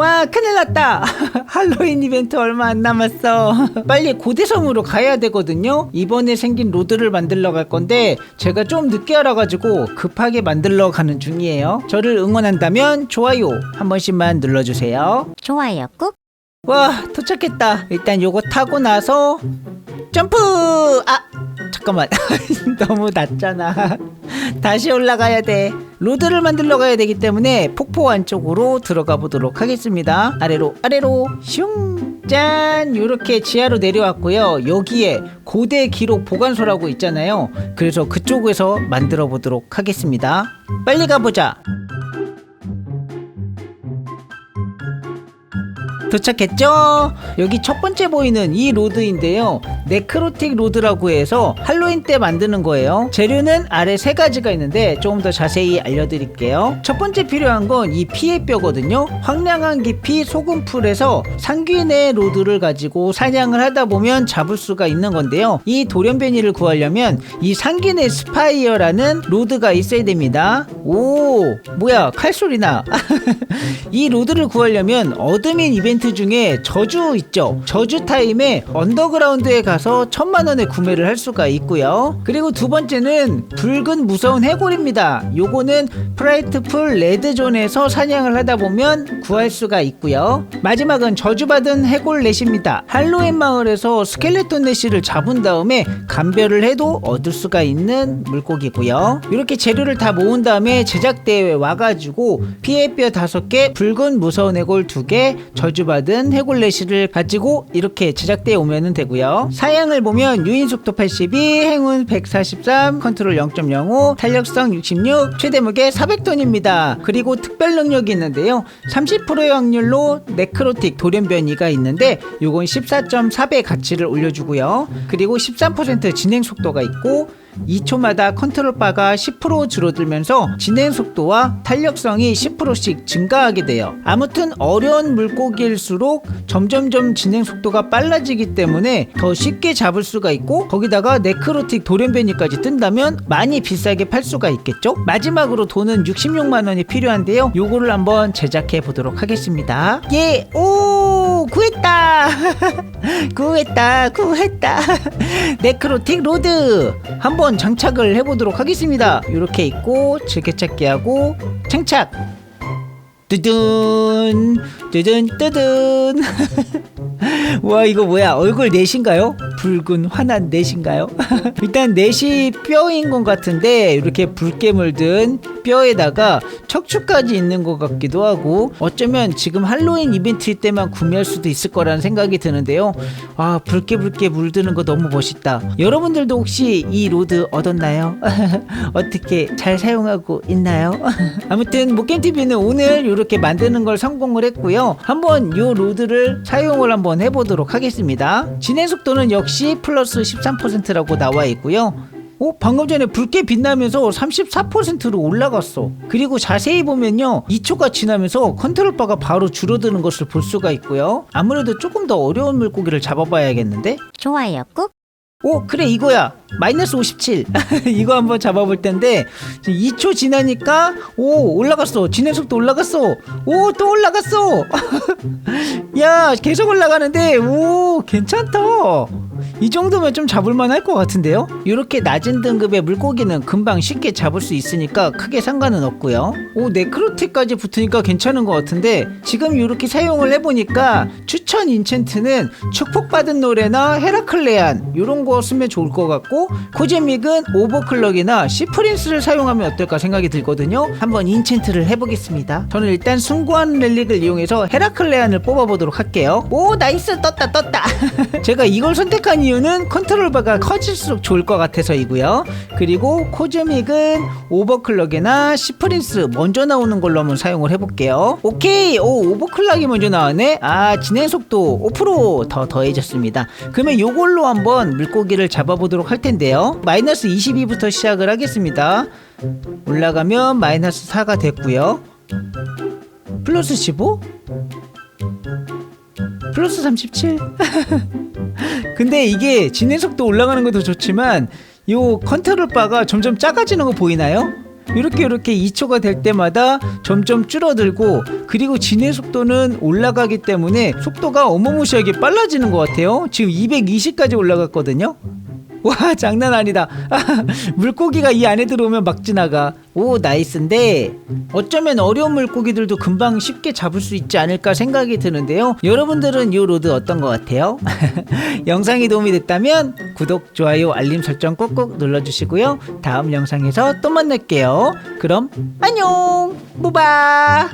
와 큰일 났다. 할로윈 이벤트 얼마 안 남았어. 빨리 고대섬으로 가야 되거든요. 이번에 생긴 로드를 만들러 갈 건데 제가 좀 늦게 알아가지고 급하게 만들러 가는 중이에요. 저를 응원한다면 좋아요 한 번씩만 눌러주세요. 좋아요 꾹. 와 도착했다. 일단 요거 타고 나서 점프! 아 잠깐만. 너무 낮잖아. 다시 올라가야 돼 로드를 만들러 가야 되기 때문에 폭포 안쪽으로 들어가 보도록 하겠습니다. 아래로 아래로 슝짠! 요렇게 지하로 내려왔고요. 여기에 고대 기록 보관소라고 있잖아요. 그래서 그쪽에서 만들어 보도록 하겠습니다. 빨리 가보자 도착했죠? 여기 첫 번째 보이는 이 로드인데요. 네크로틱 로드라고 해서 할로윈 때 만드는 거예요. 재료는 아래 세 가지가 있는데 조금 더 자세히 알려드릴게요. 첫 번째 필요한 건 이 피의 뼈거든요. 황량한 깊이 소금풀에서 상귀의 로드를 가지고 사냥을 하다 보면 잡을 수가 있는 건데요. 이 돌연변이를 구하려면 이 상귀의 스파이어라는 로드가 있어야 됩니다. 오, 뭐야, 칼소리나. 이 로드를 구하려면 어드민 이벤트 중에 저주 있죠. 저주 타임에 언더그라운드에 가서 천만 원에 구매를 할 수가 있고요. 그리고 두 번째는 붉은 무서운 해골입니다. 요거는 프라이트풀 레드존에서 사냥을 하다 보면 구할 수가 있고요. 마지막은 저주받은 해골 넷입니다. 할로윈 마을에서 스켈레톤 넷을 잡은 다음에 감별을 해도 얻을 수가 있는 물고기고요. 이렇게 재료를 다 모은 다음에 제작대에 와가지고 피해 뼈 다섯 개, 붉은 무서운 해골 두 개, 저주받은 해골 내시를 가지고 이렇게 제작대에 오면 되고요. 사양을 보면 유인 속도 82, 행운 143, 컨트롤 0.05, 탄력성 66, 최대 무게 400톤입니다. 그리고 특별 능력이 있는데요. 30%의 확률로 네크로틱 돌연 변이가 있는데 요건 14.4배 가치를 올려주고요. 그리고 13% 진행 속도가 있고 2초마다 컨트롤 바가 10% 줄어들면서 진행 속도와 탄력성이 10%씩 증가하게 돼요. 아무튼 어려운 물고기일수록 점점점 진행 속도가 빨라지기 때문에 더 쉽게 잡을 수가 있고 거기다가 네크로틱 돌연변이까지 뜬다면 많이 비싸게 팔 수가 있겠죠? 마지막으로 돈은 66만 원이 필요한데요. 요거를 한번 제작해 보도록 하겠습니다. 예, 오, 구했다. 구했다, 구했다. 네크로틱 로드 한번 장착을 해보도록 하겠습니다. 이렇게 있고 즐겨찾기 하고 장착. 뜨든 뜨든 뜨든 와 이거 뭐야 얼굴 넷인가요? 붉은 환한 넷인가요? 일단 넷이 뼈인 것 같은데 이렇게 붉게 물든 뼈에다가 척추까지 있는 것 같기도 하고 어쩌면 지금 할로윈 이벤트 때만 구매할 수도 있을 거라는 생각이 드는데요 아 붉게 붉게 물드는 거 너무 멋있다 여러분들도 혹시 이 로드 얻었나요? 어떻게 잘 사용하고 있나요? 아무튼 목겜TV는 오늘 이렇게 만드는 걸 성공을 했고요 한번 요 로드를 사용을 한번 해보도록 하겠습니다 진행 속도는 역시 플러스 13%라고 나와 있고요 어, 방금 전에 붉게 빛나면서 34%로 올라갔어. 그리고 자세히 보면요. 2초가 지나면서 컨트롤 바가 바로 줄어드는 것을 볼 수가 있고요. 아무래도 조금 더 어려운 물고기를 잡아봐야겠는데? 좋아요 꾹. 오, 그래, 이거야. 마이너스 57. 이거 한번 잡아볼 텐데, 2초 지나니까, 오, 올라갔어. 진행 속도 올라갔어. 오, 또 올라갔어. 야, 계속 올라가는데, 오, 괜찮다. 이 정도면 좀 잡을만 할 것 같은데요? 이렇게 낮은 등급의 물고기는 금방 쉽게 잡을 수 있으니까 크게 상관은 없고요. 오, 네크로틱까지 붙으니까 괜찮은 것 같은데, 지금 이렇게 사용을 해보니까 추천 인챈트는 축복받은 노래나 헤라클레안, 이런 거 쓰면 좋을 것 같고, 코제믹은 오버클럭이나 시프린스를 사용하면 어떨까 생각이 들거든요. 한번 인챈트를 해보겠습니다. 저는 일단 숭고한 렐릭을 이용해서 헤라클레안을 뽑아보도록 할게요. 오, 나이스! 떴다, 떴다! 제가 이걸 선택한 이유 는 컨트롤 바가 커질수록 좋을 것 같아서이고요. 그리고 코즈믹은 오버클럭이나 시프린스 먼저 나오는 걸로 한번 사용을 해볼게요. 오케이! 오, 오버클럭이 먼저 나왔네? 아, 진행 속도 5%더 더해졌습니다. 그러면 요걸로 한번 물고기를 잡아보도록 할 텐데요. 마이너스 22부터 시작을 하겠습니다. 올라가면 마이너스 4가 됐고요. 플러스 15? 플러스 37? 근데 이게 진행 속도 올라가는 것도 좋지만 요 컨트롤 바가 점점 작아지는 거 보이나요? 이렇게 이렇게 2초가 될 때마다 점점 줄어들고 그리고 진해 속도는 올라가기 때문에 속도가 어마무시하게 빨라지는 것 같아요. 지금 220까지 올라갔거든요. 와 장난 아니다. 아, 물고기가 이 안에 들어오면 막 지나가. 오 나이스인데. 어쩌면 어려운 물고기들도 금방 쉽게 잡을 수 있지 않을까 생각이 드는데요. 여러분들은 이 로드 어떤 것 같아요? 영상이 도움이 됐다면 구독 좋아요 알림 설정 꼭꼭 눌러주시고요. 다음 영상에서 또 만날게요. 그럼 안녕. 무바